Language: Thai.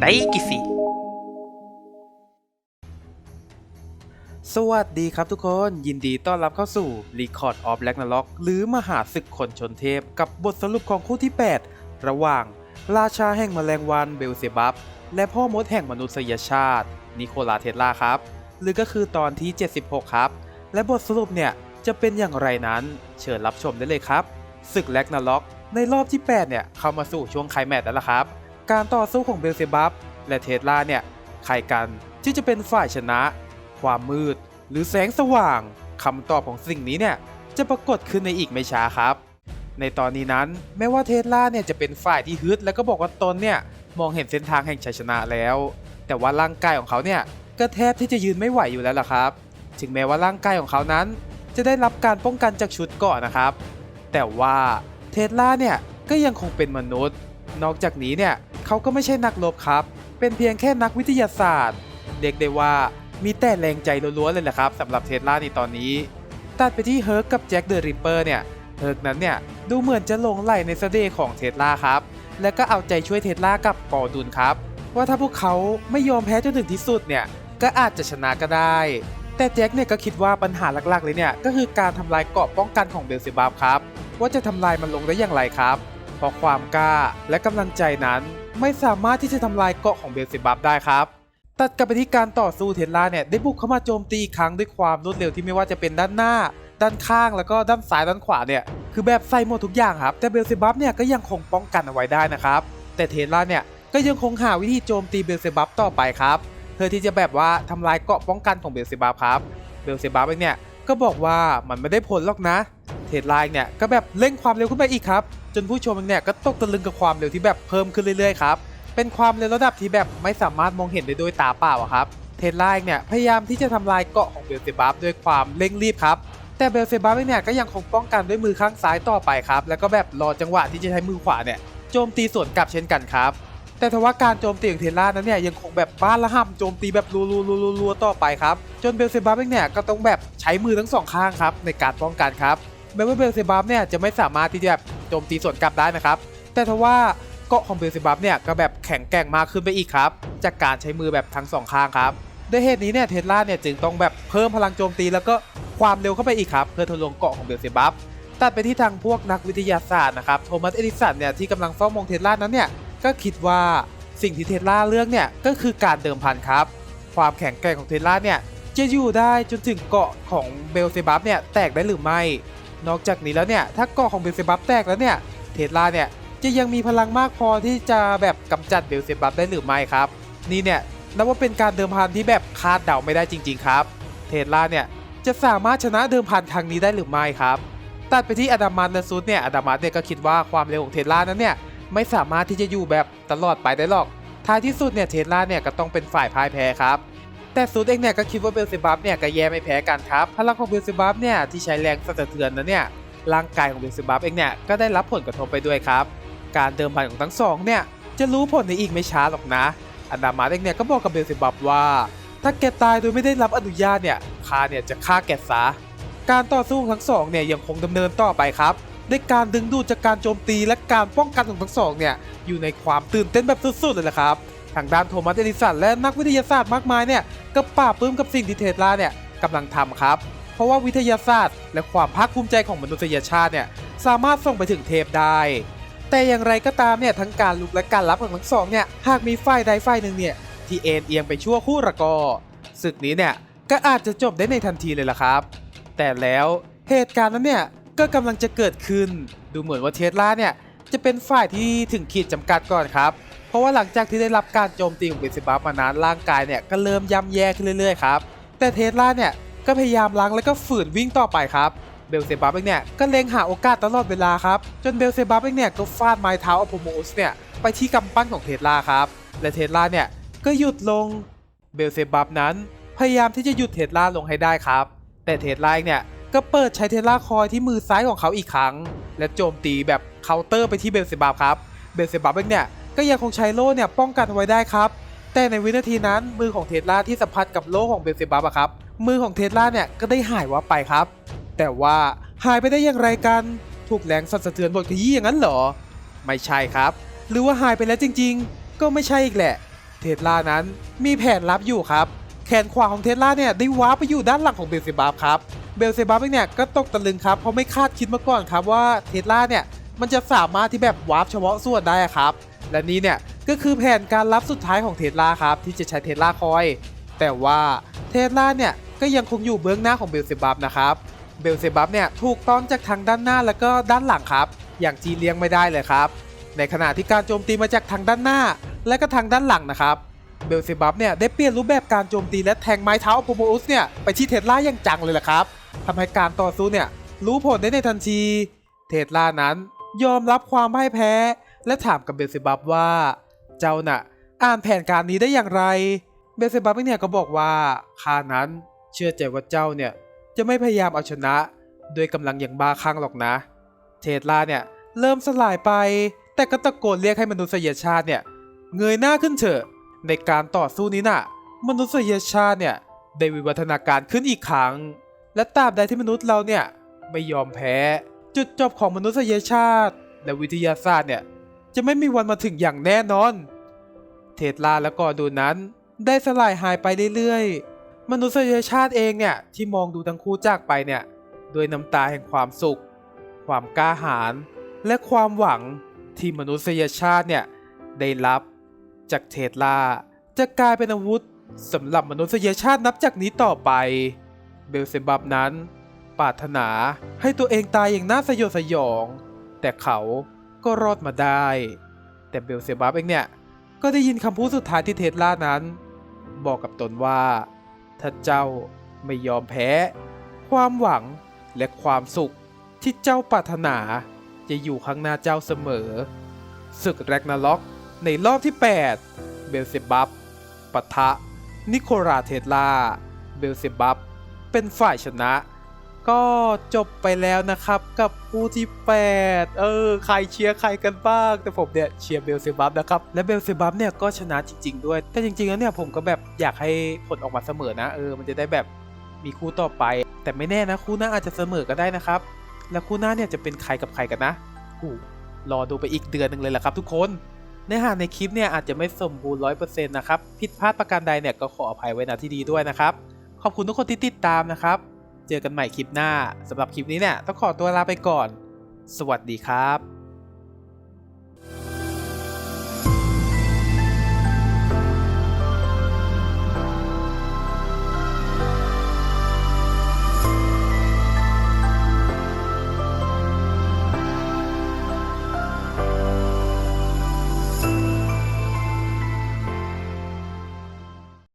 ไดกิซิสวัสดีครับทุกคนยินดีต้อนรับเข้าสู่ Record of Ragnarok หรือมหาศึกคนชนเทพ กับบทสรุปของคู่ที่ 8 ระหว่าง ราชาแห่งแมลงวันเบลเซบับ และพ่อมดแห่งมนุษยชาติ นิโคลาเทสลาครับ หรือก็คือตอนที่ 76 ครับ และบทสรุปเนี่ย จะเป็นอย่างไรนั้น เชิญรับชมได้เลยครับศึกแลกนาล็อกในรอบที่ 8 เนี่ย เข้ามาสู่ช่วงไคลแมตช์แล้วล่ะครับ การต่อสู้ของเบลเซบับและเทสลาเนี่ยใครกันที่จะเป็นฝ่ายชนะ ความมืด หรือแสงสว่างคำตอบของสิ่งนี้เนี่ยจะปรากฏขึ้นในอีกไม่ช้าครับ ในตอนนี้นั้นแม้ว่าเทสลาเนี่ยจะเป็นฝ่ายที่ฮึดแล้วก็บอกว่าตนเนี่ยมองเห็นเส้นทางแห่งชัยชนะแล้ว แต่ว่าร่างกายของเขาเนี่ยก็แทบที่จะยืนไม่ไหวอยู่แล้วล่ะครับ ถึงแม้ว่าร่างกายของเขานั้น จะได้รับการป้องกันจากชุดเกราะนะครับ แต่ว่าเทสลาเนี่ยก็ยังคงเป็นมนุษย์ นอกจากนี้เนี่ยเขาก็ไม่ใช่นักรบครับ เป็นเพียงแค่นักวิทยาศาสตร์เรียกได้ว่ามีแต่แรงใจล้วนๆเลยแหละครับสำหรับเทสลาในตอนนี้ ตัดไปที่เฮิร์กกับแจ็คเดอะริปเปอร์เนี่ยเฮิร์กนั้นเนี่ยดูเหมือนจะลงไหลในเสน่ห์ของเทสลาครับ แล้วก็เอาใจช่วยเทสลากับปอดุลครับ ว่าถ้าพวกเขาไม่ยอมแพ้จนถึงที่สุดเนี่ยก็อาจจะชนะก็ได้ แต่แจ็คเนี่ยก็คิดว่าปัญหาหลักๆเลยเนี่ยก็คือการทำลายเกราะป้องกันของเบลเซบับครับ ว่าจะทำลายมันลงได้อย่างไรครับ ราะความกล้า และกำลังใจนั้น ไม่สามารถที่จะทำลายเกาะของเบลเซบับได้ครับ ตัดกลับไปที่การต่อสู้เทสลาเนี่ยได้บุกเข้ามาโจมตีอีกครั้งด้วยความรวดเร็วที่ไม่ว่าจะเป็นด้านหน้า ด้านข้างแล้วก็ด้านซ้ายด้านขวาเนี่ยคือแบบใส่หมดทุกอย่างครับแต่เบลเซบับเนี่ยก็ยังคงป้องกันเอาไว้ได้นะครับแต่เทสลาเนี่ยก็ยังคงหาวิธีโจมตีเบลเซบับต่อไปครับเพื่อที่จะแบบว่าทำลายเกาะป้องกันของเบลเซบับครับเบลเซบับเองเนี่ยก็บอกว่ามันไม่ได้ผลหรอกนะ เทสลาเนี่ยก็แบบเร่งความเร็วขึ้นไปอีกครับ จนผู้ชมเองเนี่ยก็ตกตะลึงกับความเร็วที่แบบเพิ่มขึ้นเรื่อยๆครับ เป็นความเร็วระดับที่แบบไม่สามารถมองเห็นได้ด้วยตาเปล่าครับ เทสลาเองเนี่ยพยายามที่จะทำลายเกาะของเบลเซบับด้วยความเร่งรีบครับ แต่เบลเซบับเองเนี่ยก็ยังคงป้องกันด้วยมือข้างซ้ายต่อไปครับ แล้วก็แบบรอจังหวะที่จะใช้มือขวาเนี่ยโจมตีสวนกลับเช่นกันครับ แต่ทว่าการโจมตีของเทสลานั้นเนี่ยยังคงแบบบ้านละห่ำโจมตีแบบรัวๆๆๆต่อไปครับจนเบลเซบับเองเนี่ยก็ต้องแบบใช้มือทั้งสองข้างครับในการป้องกันครับแม้ว่าเบลเซบับเนี่ยจะไม่สามารถที่จะแบบ จมตีสวนกลับได้นะครับ แต่ทว่าเกาะของเบลเซบับเนี่ยก็แบบแข็งแกร่งมากขึ้นไปอีกครับ จากการใช้มือแบบทั้งสองข้างครับด้วยเหตุนี้เนี่ยเทสลาเนี่ยจึงต้องแบบเพิ่มพลังโจมตีแล้วก็ความเร็วเข้าไปอีกครับเพื่อทะลวงเกาะของเบลเซบับตัดไปที่ทางพวกนักวิทยาศาสตร์นะครับโทมัสเอดิสันเนี่ยที่กำลังเฝ้ามองเทสลานั้นเนี่ยก็คิดว่าสิ่งที่เทสลาเลือกเนี่ยก็คือการเดิมพันครับความแข็งแกร่งของเทสลาเนี่ยจะอยู่ได้จนถึงเกาะของเบลเซบับเนี่ยแตกได้หรือไม่ นอกจากนี้แล้วเนี่ยถ้าเกาะของเบลเซบับแตกแล้วเนี่ยเทสลาเนี่ยจะยังมีพลังมากพอที่จะแบบกำจัดเบลเซบับได้หรือไม่ครับ นี่เนี่ยนับว่าเป็นการเดิมพันที่แบบคาดเดาไม่ได้จริง ๆ ครับ เทสลาเนี่ยจะสามารถชนะเดิมพันครั้งนี้ได้หรือไม่ครับตัดไปที่อดัมมัสและซูดเนี่ยอดัมมัสเนี่ยก็คิดว่าความเร็วของเทสลานั้นเนี่ยไม่สามารถที่จะอยู่แบบตลอดไปได้หรอกท้ายที่สุดเนี่ยเทสลาเนี่ยก็ต้องเป็นฝ่ายพ่ายแพ้ครับ แต่ซูดเองเนี่ยก็คิดว่าเบลเซบับเนี่ยก็แย่ไม่แพ้กันครับพลังของเบลเซบับเนี่ยที่ใช้แรงสะเทือนนั้นเนี่ยร่างกายของเบลเซบับเองเนี่ยก็ได้รับผลกระทบไปด้วยครับ การเดิมพันของทั้งสองเนี่ยจะรู้ผลในอีกไม่ช้าหรอกนะ อันดามาเองเนี่ยก็บอกกับเบลเซบับว่า ถ้าแกตายโดยไม่ได้รับอนุญาตเนี่ยข้าเนี่ยจะฆ่าแกซะการต่อสู้ของทั้งสองเนี่ยยังคงดำเนินต่อไปครับด้วยการดึงดูดจากการโจมตีและการป้องกันของทั้งสองเนี่ยอยู่ในความตื่นเต้นแบบสุดๆเลยละครับ ทางด้านโทมัสเอดิสันและนักวิทยาศาสตร์มากมายเนี่ยก็ปราบปลื้มกับสิ่งที่เทสลาเนี่ยกำลังทำครับ เพราะว่าวิทยาศาสตร์ และความภาคภูมิใจของมนุษยชาติเนี่ยสามารถส่งไปถึงเทพได้ แต่อย่างไรก็ตามเนี่ยทั้งการลุกและการรับของทั้งสองเนี่ยหากมีฝ่ายใดฝ่ายหนึ่งเนี่ยที่เอ็นเอียงไปชั่วคู่ระกอศึกนี้เนี่ยก็อาจจะจบได้ในทันทีเลยล่ะครับ แต่แล้วเหตุการณ์นั้นเนี่ยก็กำลังจะเกิดขึ้น ดูเหมือนว่าเทสลาเนี่ยจะเป็นฝ่ายที่ถึงขีดจำกัดก่อนครับ ราะว่าหลังจากที่ได้รับการโจมตีของเบลเซบับมานานร่างกายเนี่ยก็เริ่มย่ำแย่ขึ้นเรื่อยๆครับแต่เทสลาเนี่ยก็พยายามล้างแล้วก็ฝืนวิ่งต่อไปครับเบลเซบับเองเนี่ยก็เล็งหาโอกาสตลอดเวลาครับจนเบลเซบับเองเนี่ยก็ฟาดไม้เท้าอพโมสเนี่ยไปที่กำปั้นของเทสลาครับและเทสลาเนี่ยก็หยุดลงเบลเซบับนั้น พยายามที่จะหยุดเทสลาลงให้ได้ครับ แต่เทสลาเองเนี่ยก็เปิดใช้เทสลาคอยที่มือซ้ายของเขาอีกครั้ง และโจมตีแบบเคาน์เตอร์ไปที่เบลเซบับครับเบลเซบับเองเนี่ย ก็ยังคงใช้โล่เนี่ยป้องกันไว้ได้ครับ แต่ในวินาทีนั้นมือของเทสลาที่สัมผัสกับโล่ของเบลเซบับอะครับ มือของเทสลาเนี่ยก็ได้หายวับไปครับ แต่ว่าหายไปได้อย่างไรกัน ถูกแรงสั่นสะเทือนบดขยี้อย่างนั้นเหรอ ไม่ใช่ครับ หรือว่าหายไปแล้วจริง ๆ ก็ไม่ใช่อีกแหละ เทสลานั้นมีแผนลับอยู่ครับ แขนขวาของเทสลาเนี่ยได้วาร์ปไปอยู่ด้านหลังของเบลเซบับครับ เบลเซบับเองเนี่ยก็ตกตะลึงครับเพราะไม่คาดคิดมาก่อนครับว่าเทสลาเนี่ยมันจะสามารถที่แบบวาร์ปเฉพาะส่วนได้ครับ และนี่เนี่ยก็คือแผนการลับสุดท้ายของเทสลาครับที่จะใช้เทสลาคอย แต่ว่าเทสลาเนี่ยก็ยังคงอยู่เบื้องหน้าของเบลเซบับนะครับเบลเซบับเนี่ยถูกต้อนจากทางด้านหน้าแล้วก็ด้านหลังครับ อย่างจีเลี้ยงไม่ได้เลยครับ ในขณะที่การโจมตีมาจากทางด้านหน้า และก็ทางด้านหลังนะครับเบลเซบับเนี่ยได้เปลี่ยนรูปแบบการโจมตีและแทงไม้เท้าโปโมอุสเนี่ยไปที่เทสลาอย่างจังเลยแหละครับทำให้การต่อสู้เนี่ยรู้ผลได้ในทันที เทสลานั้นยอมรับความพ่ายแพ้ และถามกับเบลเซบับว่า เจ้าน่ะ อ่านแผนการนี้ได้อย่างไร เบลเซบับเนี่ยก็บอกว่าข้านั้นเชื่อใจว่าเจ้าเนี่ยจะไม่พยายามเอาชนะด้วยกำลังอย่างบ้าคลั่งหรอกนะ เทสลาเนี่ยเริ่มสลายไป แต่ก็ตะโกนเรียกให้มนุษยชาติเนี่ยเงยหน้าขึ้นเถอะ ในการต่อสู้นี้น่ะ มนุษยชาติเนี่ยได้วิวัฒนาการขึ้นอีกครั้ง และตราบใดที่มนุษย์เราเนี่ยไม่ยอมแพ้ จุดจบของมนุษยชาติ และวิทยาศาสตร์เนี่ย จะไม่มีวันมาถึงอย่างแน่นอน เทสลาและกอดูนั้น ได้สลายหายไปเรื่อยๆ มนุษยชาติเองเนี่ยที่มองดูทั้งคู่จากไปเนี่ยด้วยน้ำตาแห่งความสุข ความกล้าหาญและความหวังที่มนุษยชาติเนี่ยได้รับจากเทสลาจะกลายเป็นอาวุธสำหรับมนุษยชาตินับจากนี้ต่อไป เบลเซบับนั้น ปรารถนาให้ตัวเองตายอย่างน่าสยดสยอง แต่เขา ก็รอดมาได้ แต่เบลเซบับเองเนี่ย ก็ได้ยินคำพูดสุดท้ายที่เทสลานั้น บอกกับตนว่า ถ้าเจ้าไม่ยอมแพ้ ความหวังและความสุขที่เจ้าปรารถนาจะอยู่ข้างหน้าเจ้าเสมอศึกแรกนาล็อกในรอบที่ 8 เบลเซบับปะทะ นิโคลาเทสลา เบลเซบับเป็นฝ่ายชนะ ก็จบไปแล้วนะครับกับคู่ที่ 8 เออ ใครเชียร์ใครกันบ้าง แต่ผมเนี่ยเชียร์เบลเซบับนะครับ และเบลเซบับเนี่ยก็ชนะจริง ๆ ด้วย แต่จริงๆแล้วเนี่ยผมก็แบบอยากให้ผลออกมาเสมอนะ เออ มันจะได้แบบมีคู่ต่อไป แต่ไม่แน่นะคู่หน้าอาจจะเสมอก็ได้นะครับ แล้วคู่หน้าเนี่ยจะเป็นใครกับใครกันนะอู้รอดูไปอีกเดือนหนึ่งเลยแหละครับทุกคนเนื้อหาในคลิปเนี่ยอาจจะไม่สมบูรณ์ร้อยเปอร์เซ็นต์นะครับผิดพลาดประการใดเนี่ยก็ขออภัยไว้ณที่ดีด้วยนะครับขอบคุณทุกคนที่ติดตามนะครับ เจอกันใหม่คลิปหน้าสำหรับคลิปนี้เนี่ยต้องขอตัวลาไปก่อน สวัสดีครับ